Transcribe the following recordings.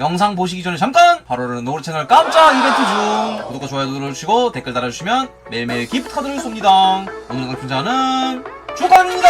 영상 보시기 전에 잠깐 바로는 노루 채널 깜짝 이벤트 중 구독과 좋아요 눌러주시고 댓글 달아주시면 매일매일 기프트 카드를 쏩니다 오늘 당첨자는 주관입니다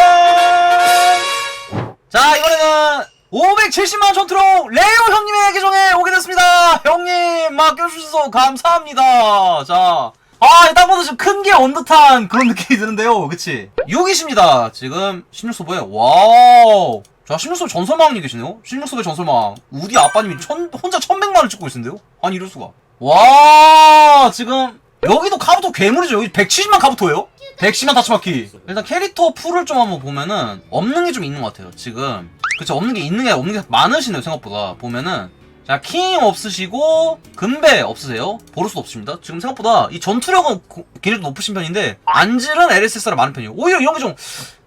자 이번에는 570만 전투로 레오 형님의 계정에 오게 됐습니다 형님 맡겨주셔서 감사합니다 자 아, 딱 봐도 좀 큰 게 온 듯한 그런 느낌이 드는데요. 그치? 6이십니다. 지금 16소보에, 와우. 자, 16소보 전설망님 계시네요? 16소보 전설망. 우디 아빠님이 천, 혼자 1100만을 찍고 계신데요? 아니, 이럴 수가. 와, 지금, 여기도 카부토 괴물이죠. 여기 170만 카부토예요? 110만 다치마키. 일단 캐릭터 풀을 좀 한번 보면은, 없는 게 좀 있는 것 같아요. 지금. 그쵸, 없는 게 있는 게 없는 게 많으시네요, 생각보다. 보면은. 자, 킹 없으시고, 금배 없으세요? 보루스도 없으십니다. 지금 생각보다 이 전투력은 고- 굉장히 높으신 편인데, 안질은 LSS가 많은 편이에요. 오히려 이런 게 좀,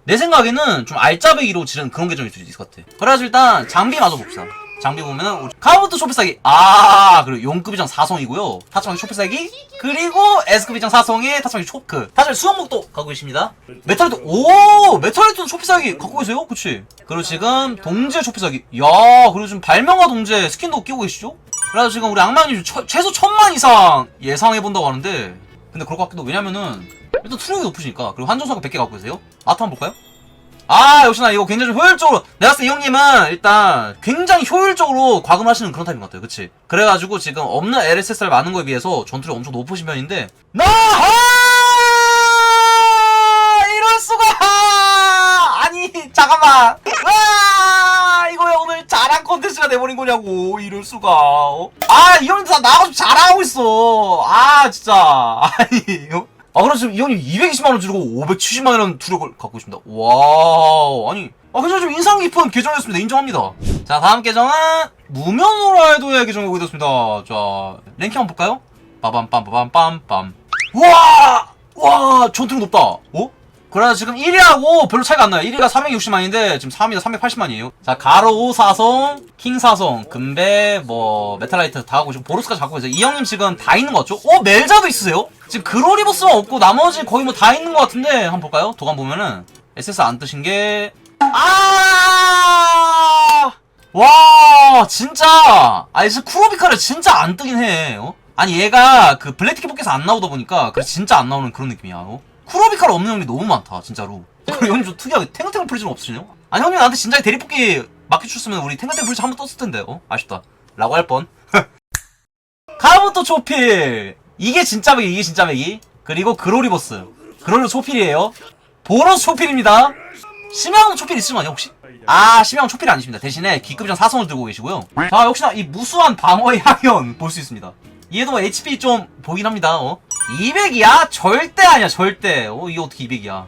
내 생각에는 좀 알짜배기로 지른 그런 계정일 수도 있을 것 같아. 그래가지고 일단 장비 마저 봅시다. 장비 보면은, 카부토 쇼피사기, 아, 그리고 용급 이장 4성이고요. 타츠마기 쇼피사기, 그리고 S급 이장 4성에 타츠마기 초크. 타츠마기 수영복도 갖고 계십니다. 메탈리트, 오! 메탈리트는 쇼피사기 갖고 계세요? 그치? 그리고 지금 동제 쇼피사기. 야 그리고 지금 발명가 동제 스킨도 끼고 계시죠? 그래서 지금 우리 악마님 처- 최소 천만 이상 예상해본다고 하는데, 근데 그럴 것 같기도, 왜냐면은, 일단 투력이 높으시니까. 그리고 한정사가 100개 갖고 계세요? 아트 한번 볼까요? 아, 역시나 이거 굉장히 좀 효율적으로. 내가 봤을 때 이 형님은 일단 굉장히 효율적으로 과금하시는 그런 타입인 것 같아요. 그치? 그래가지고 지금 없는 LSSR 많은 거에 비해서 전투력 엄청 높으신 편인데. 나하! 이럴 수가! 아니, 잠깐만. 와! 이거 왜 오늘 컨텐츠가 돼버린 거냐고. 이럴 수가. 어? 아, 이 형님 다 나가서 자랑하고 있어. 아, 진짜. 아니. 이거- 아, 그럼 지금 이 형님 220만원 주고 570만원 투력을 갖고 있습니다. 와우. 아니. 아, 그죠? 좀 인상 깊은 계정이었습니다. 인정합니다. 자, 다음 계정은 무면호라이도의 계정이 오게 됐습니다. 자, 랭킹 한번 볼까요? 빠밤빰빠밤빰빰. 우와! 와, 전투력 높다. 어? 그래서 지금 1위하고 별로 차이가 안 나요. 1위가 360만인데 지금 3위가 380만이에요. 자, 가로 4성, 킹 4성, 금배, 뭐 메탈라이트 다 하고 지금 보루스까지 갖고 계세요. 이 형님 지금 다 있는 거 같죠? 어, 멜자도 있으세요? 지금 그로리버스만 없고 나머지 거의 뭐 다 있는 것 같은데 한번 볼까요? 도감 보면은 SS 안 뜨신 게 아! 와, 진짜. 아니, 진짜 쿠로비카를 진짜 안 뜨긴 해. 어? 아니, 얘가 그 블랙티켓 포켓에서 안 나오다 보니까 그래서 진짜 안 나오는 그런 느낌이야. 어? 쿠로비카를 없는 형이 너무 많다, 진짜로. 그리고 형님 좀 특이하게 탱글탱글 프리즈는 없으시네요? 아니, 형님 나한테 진작에 대리뽑기 맡겨주셨으면 우리 탱글탱글 프리즈 한번 떴을 텐데, 어? 아쉽다. 라고 할 뻔. 카부토 초필. 이게 진짜 맥이, 이게 진짜 맥이. 그리고 그로리버스. 그로리 초필이에요. 보러스 초필입니다. 심야형 초필 있으면 혹시? 아, 심야형 초필 아니십니다. 대신에 기급전 사성을 들고 계시고요. 자, 역시나 이 무수한 방어의 향연 볼 수 있습니다. 얘도 HP 좀 보긴 합니다, 어? 200이야? 절대 아니야, 절대. 어, 이게 어떻게 200이야.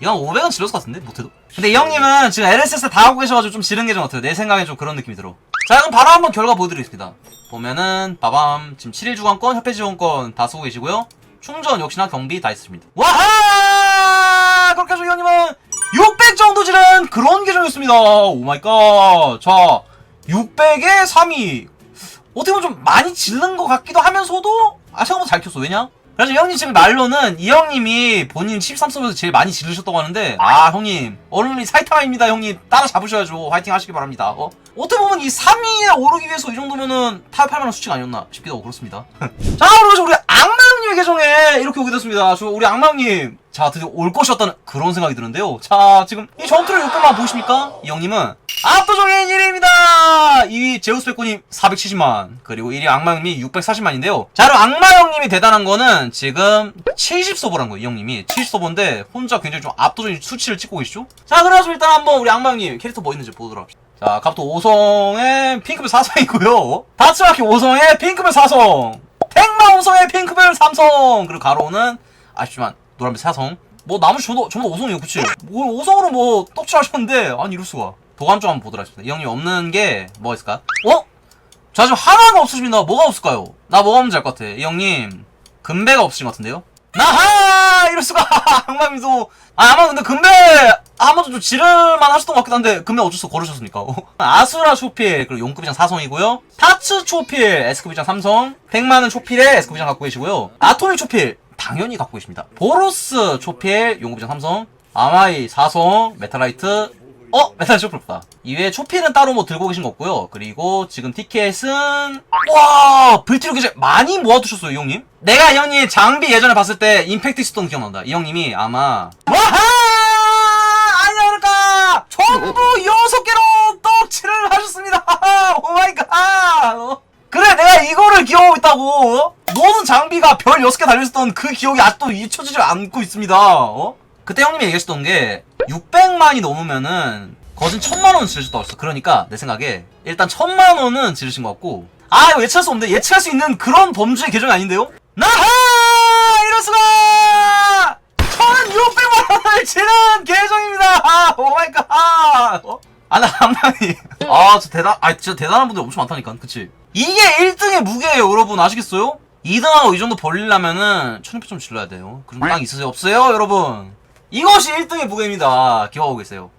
이건 500은 질렀을 것 같은데, 못해도? 근데 이 형님은 지금 LSS 다 하고 계셔가지고 좀 지른 계정 같아요. 내 생각에 좀 그런 느낌이 들어. 자, 그럼 바로 한번 결과 보여드리겠습니다. 보면은, 빠밤. 지금 7일 주간권, 협회 지원권 다 쓰고 계시고요. 충전 역시나 경비 다 있습니다. 와하! 그렇게 해서 이 형님은 600 정도 지른 그런 계정이었습니다. 오마이갓. 자, 600에 3위. 어떻게 보면 좀 많이 질른 것 같기도 하면서도, 아, 생각보다 잘 켰어. 왜냐? 그래서 이 형님 지금 말로는 이 형님이 본인 13서버에서 제일 많이 지르셨다고 하는데, 아, 형님. 얼른이 사이타마입니다, 형님. 따라 잡으셔야죠. 화이팅 하시기 바랍니다. 어? 어떻게 보면 이 3위에 오르기 위해서 이 정도면은 타협할 만한 수치가 아니었나 싶기도 하고 그렇습니다. 자, 그러면 우리 악마형님의 계정에 이렇게 오게 됐습니다. 저 우리 악마형님. 자, 드디어 올 것이었다는 그런 생각이 드는데요. 자, 지금 이 전투를 요것만 보십니까? 이 형님은 압도적인 1위입니다! 2위 제우스 백고님 470만. 그리고 1위 악마 형님이 640만인데요. 자, 그럼 악마 형님이 대단한 거는 지금 70서버란 거예요, 이 형님이. 70서버인데 혼자 굉장히 좀 압도적인 수치를 찍고 계시죠? 자, 그래서 일단 한번 우리 악마 형님 캐릭터 뭐 있는지 보도록 합시다. 자, 갑도 5성에 핑크별 4성이고요. 다츠마키 5성에 핑크별 4성. 택마 5성에 핑크별 3성. 그리고 가로는 아쉽지만 노란별 4성. 뭐 나머지 전부, 전부 다 5성이에요, 그치? 뭐 5성으로 뭐 떡칠하셨는데 아니 이럴 수가. 도감 좀 한번 보도록 하겠습니다. 이 형님 없는 게 뭐가 있을까? 어? 자, 지금 하나가 없으십니다. 뭐가 없을까요? 나 뭐가 없는지 알 것 같아. 이 형님 금배가 없으신 것 같은데요? 나하! 이럴 수가! 악마님도 아, 아마 근데 금배 한 번도 좀 지를만 하셨던 것 같기도 한데 금배 어쩔 수 없어 걸으셨습니까? 어? 아수라 초필 그리고 용급이장 4성이고요 타츠 초필 S급이장 3성 100만원 초필에 S급이장 갖고 계시고요 아토미 초필 당연히 갖고 계십니다 보로스 초필 용급이장 3성 아마이 4성 메탈라이트 어? 메탈 쇼프다. 이외에 초필은 따로 뭐 들고 계신 거 없고요. 그리고 지금 티켓은 와 불티로 이제 많이 모아두셨어요, 이 형님. 내가 이 형님 장비 예전에 봤을 때 임팩트 거 기억난다. 이 형님이 아마 와하 안녕하십니까 전부 여섯 개로 떡칠을 하셨습니다. 오 마이 갓. 어? 그래 내가 이거를 기억하고 있다고 어? 모든 장비가 별 6개 달려있었던 그 기억이 아직도 잊혀지지 않고 있습니다. 어? 그때 형님이 얘기하셨던 게 600만이 넘으면은 거진 1000만원 지르셨다고 했어 그러니까 내 생각에 일단 1000만원은 지르신 것 같고. 아 이거 예측할 수 없는데 예측할 수 있는 그런 범주의 계정이 아닌데요? 나하! 이럴수가! 1600만원을 지른 계정입니다! 오마이갓! 어? 아 나 장난이 아 저 대단 아 진짜 대단한 분들 엄청 많다니까. 그치? 이게 1등의 무게예요 여러분. 아시겠어요? 2등하고 이 정도 벌리려면은 1600점 질러야 돼요. 그럼 땅 있으세요? 없어요 여러분? 이것이 1등의 무게입니다. 기억하고 계세요.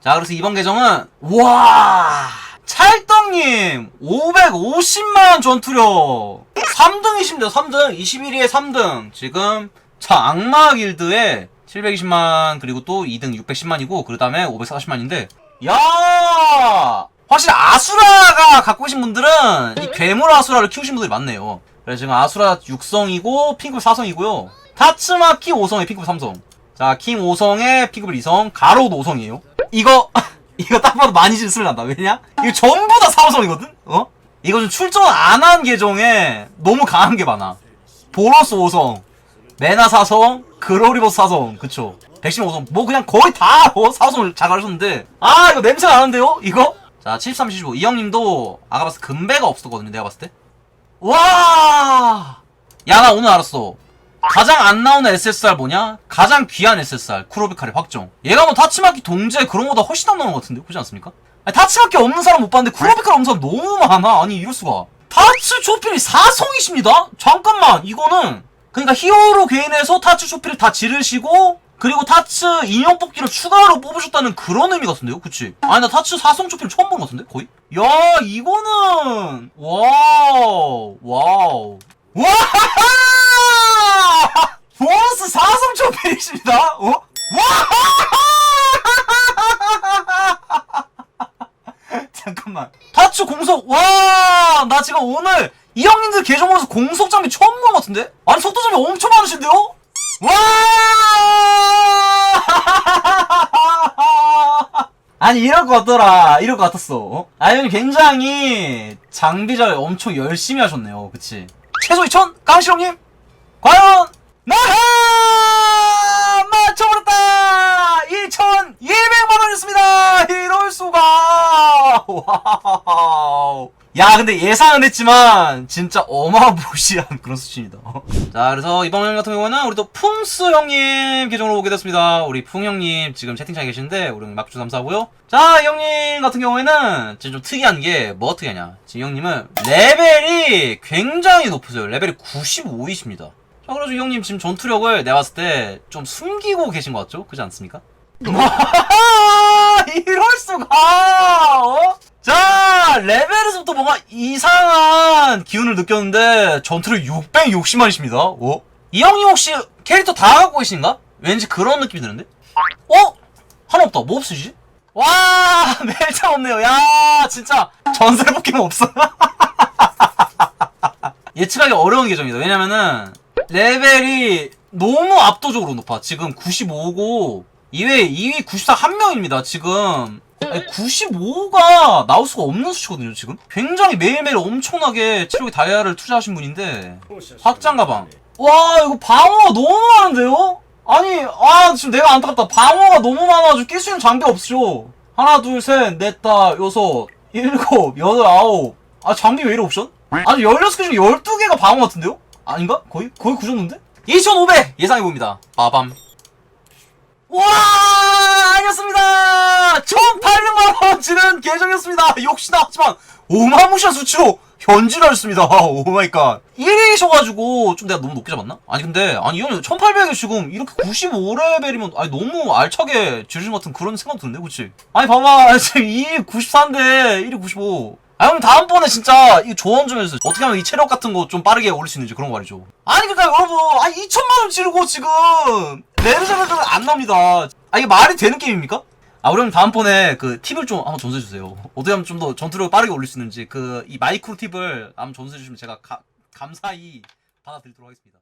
자 그래서 이번 계정은 와! 찰떡님 550만 전투력! 3등이십니다 3등. 21위에 3등. 지금 자 악마 길드에 720만 그리고 또 2등 610만이고 그 다음에 540만인데 야! 확실히 아수라가 갖고 계신 분들은 이 괴물 아수라를 키우신 분들이 많네요 그래서 지금 아수라 6성이고 핑크블 4성이고요 타츠마키 5성에 핑크블 3성 자, 킹 5성에 핑크블 2성, 가로도 5성이에요. 이거, 이거 딱 봐도 많이 질술 난다. 왜냐? 이거 전부 다 4호성이거든? 어? 이거 좀 출전 안 한 계정에 너무 강한 게 많아. 보로스 5성, 메나 4성, 그로리버스 4성, 그쵸. 백신 5성, 뭐 그냥 거의 다 어? 4호성을 자가하셨는데, 아, 이거 냄새 나는데요? 이거? 자, 73, 75. 이 형님도 아까 봤을 때 금배가 없었거든요, 내가 봤을 때. 와! 야, 나 오늘 알았어. 가장 안 나오는 SSR 뭐냐? 가장 귀한 SSR 쿠로비카의 확정. 얘가 뭐 타치마키 동제 그런 거보다 훨씬 안 나오는 것 같은데 그렇지 않습니까? 아니, 타치마키 없는 사람 못 봤는데 쿠로비카 없는 사람 너무 많아. 아니 이럴 수가. 타츠 쇼필이 4성이십니다. 잠깐만 이거는 그러니까 히어로 개인에서 타츠 쇼필을 다 지르시고 그리고 타츠 인형 뽑기를 추가로 뽑으셨다는 그런 의미 같은데요, 그치? 아니 나 타츠 4성 쇼필 처음 본것 같은데 거의? 야 이거는 와우 와우 와! 보너스 4성 초필이십니다. 어? 와! 잠깐만. 타츠 공속. 와! 나 지금 오늘 이 형님들 계정 보면서 공속 장비 처음 본것 같은데? 아니 속도 장비 엄청 많으신데요? 와! 아니 이럴 것 같더라. 이럴 것 같았어. 어? 아 형님 굉장히 장비잘 엄청 열심히 하셨네요. 그치? 최소 2천? 깡시롱님? 과연 나하 맞춰버렸다 2,200만원이었습니다 이럴 수가 와우 야 근데 예상은 했지만 진짜 어마무시한 그런 수치입니다. 자 그래서 이번 형 같은 경우는 우리 또 풍스 형님 계정으로 오게 됐습니다. 우리 풍 형님 지금 채팅창에 계신데 우리 막주 감사하고요. 자이 형님 같은 경우에는 지금 좀 특이한 게 뭐가 특이하냐? 지금 이 형님은 레벨이 굉장히 높으세요. 레벨이 95이십니다. 자, 그래서 이 형님 지금 전투력을 내가 봤을 때 좀 숨기고 계신 것 같죠? 그렇지 않습니까? 이럴 수가! 어? 자, 레벨에서부터 뭔가 이상한 기운을 느꼈는데 전투력 660만이십니다. 어? 이 형님 혹시 캐릭터 다 갖고 계신가? 왠지 그런 느낌이 드는데? 어? 하나 없다. 뭐 없으시지? 와, 멜창 없네요. 야, 진짜 전설 포켓몬 없어. 예측하기 어려운 계정이다. 왜냐면은 레벨이 너무 압도적으로 높아. 지금 95고 2회 2위 94 한 명입니다. 지금 95가 나올 수가 없는 수치거든요. 지금 굉장히 매일매일 엄청나게 체력의 다이아를 투자하신 분인데 확장 가방. 와 이거 방어가 너무 많은데요? 아니 아 지금 내가 안타깝다. 방어가 너무 많아가지고 낄 수 있는 장비 없죠. 하나 둘셋넷 다 여섯 일곱 여덟 아홉 아 장비 왜 이래 옵션? 아니 16개 중에 12개가 방어 같은데요? 아닌가? 거의? 거의 그 정도인데? 2,500! 예상해봅니다. 빠밤. 와! 아니었습니다! 1,800만원치는 계정이었습니다! 역시나, 하지만, 오마무시한 수치로 현질하셨습니다. 오마이갓. 1위셔가지고, 좀 내가 너무 높게 잡았나? 아니, 근데, 아니, 이 형님 1,800에 지금 이렇게 95레벨이면, 아니, 너무 알차게 것 같은 그런 생각 드는데, 그치? 아니, 봐봐. 지금 2위 94인데, 1위 95. 아, 형, 다음번에 진짜, 이 조언 좀 해주세요. 어떻게 하면 이 체력 같은 거 좀 빠르게 올릴 수 있는지 그런 거 말이죠. 아니, 그니까, 여러분, 아니, 2천만원 지르고 지금, 레르자르는 안 나옵니다. 아, 이게 말이 되는 게임입니까? 아, 그럼 다음번에 그 팁을 좀 한번 전수해 주세요. 어떻게 하면 좀 더 전투력을 빠르게 올릴 수 있는지 그 이 마이크로 팁을 한번 전수해 주시면 제가 가- 감사히 받아들이도록 하겠습니다.